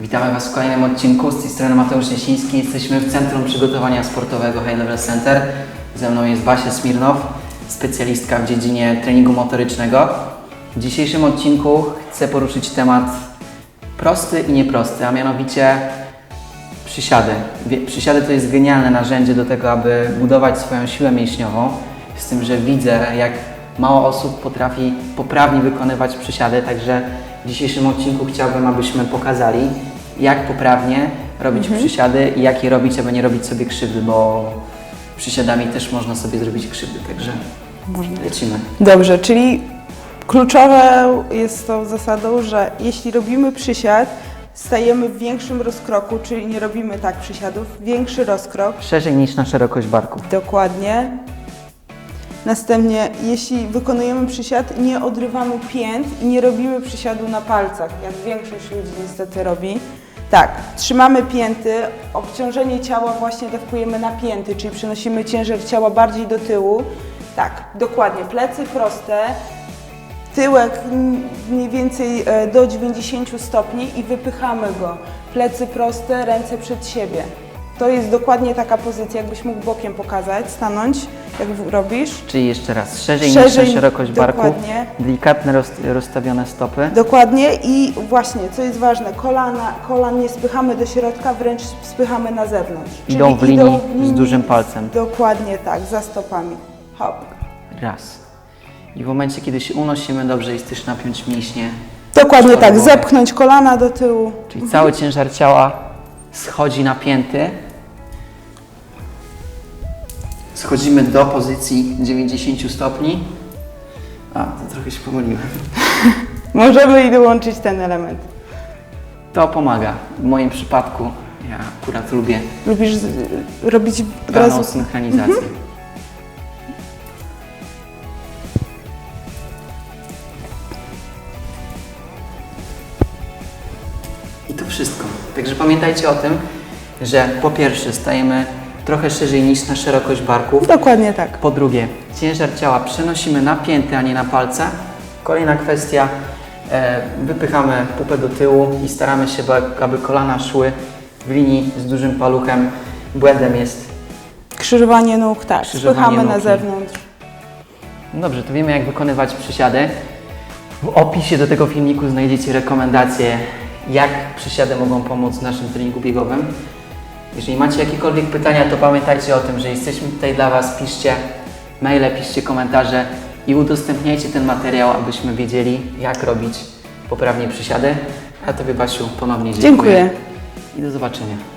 Witamy Was w kolejnym odcinku. Z tej strony Mateusz Jasiński. Jesteśmy w Centrum Przygotowania Sportowego Level Center. Ze mną jest Basia Smirnow, specjalistka w dziedzinie treningu motorycznego. W dzisiejszym odcinku chcę poruszyć temat prosty i nieprosty, a mianowicie przysiady. Przysiady to jest genialne narzędzie do tego, aby budować swoją siłę mięśniową. Z tym, że widzę, jak mało osób potrafi poprawnie wykonywać przysiady, także w dzisiejszym odcinku chciałbym, abyśmy pokazali, jak poprawnie robić przysiady i jak je robić, aby nie robić sobie krzywdy, bo przysiadami też można sobie zrobić krzywdy, także Można. lecimy. Dobrze, czyli kluczowe jest tą zasadą, że jeśli robimy przysiad, stajemy w większym rozkroku, czyli nie robimy tak przysiadów, większy rozkrok, Szerzej niż na szerokość barku. dokładnie. Następnie, jeśli wykonujemy przysiad, nie odrywamy pięt i nie robimy przysiadu na palcach, jak większość ludzi niestety robi. Tak, trzymamy pięty, obciążenie ciała właśnie dawkujemy na pięty, czyli przenosimy ciężar ciała bardziej do tyłu. Tak, dokładnie, plecy proste, tyłek mniej więcej e, do 90 stopni i wypychamy go. Plecy proste, ręce przed siebie. To jest dokładnie taka pozycja, jakbyś mógł bokiem pokazać, stanąć, jak w- robisz. Czyli jeszcze raz, szerzej, Szerzej, niż szerokość barku, dokładnie. delikatne roz, rozstawione stopy. Dokładnie i właśnie, co jest ważne, kolana, kolan nie spychamy do środka, wręcz spychamy na zewnątrz. Idą w linii z dużym palcem. Dokładnie tak, za stopami. Hop. Raz. I w momencie, kiedy się unosimy, dobrze jest też napiąć mięśnie. Dokładnie tak, zepchnąć kolana do tyłu. Czyli cały ciężar ciała schodzi na Schodzimy do pozycji 90 stopni. A, to trochę się pomyliłem. Możemy i dołączyć ten element. To pomaga. W moim przypadku ja akurat lubię Lubisz z, robić od pełną razu... synchronizację. I to wszystko. Także pamiętajcie o tym, że po pierwsze stajemy trochę szerzej niż na szerokość barków. Dokładnie tak. Po drugie, ciężar ciała przenosimy na pięty, a nie na palce. Kolejna kwestia, e, wypychamy pupę do tyłu i staramy się, aby kolana szły w linii z dużym paluchem. Błędem jest Krzyżowanie nóg, tak. Krzyżowanie Spychamy na nóg. zewnątrz. No Dobrze, to wiemy jak wykonywać przysiady. W opisie do tego filmiku znajdziecie rekomendacje, jak przysiady mogą pomóc w naszym treningu biegowym. Jeżeli macie jakiekolwiek pytania, to pamiętajcie o tym, że jesteśmy tutaj dla Was. Piszcie maile, piszcie komentarze i udostępniajcie ten materiał, abyśmy wiedzieli, jak robić poprawnie przysiady. A Tobie, Basiu, ponownie dziękuję. Dziękuję. I do zobaczenia.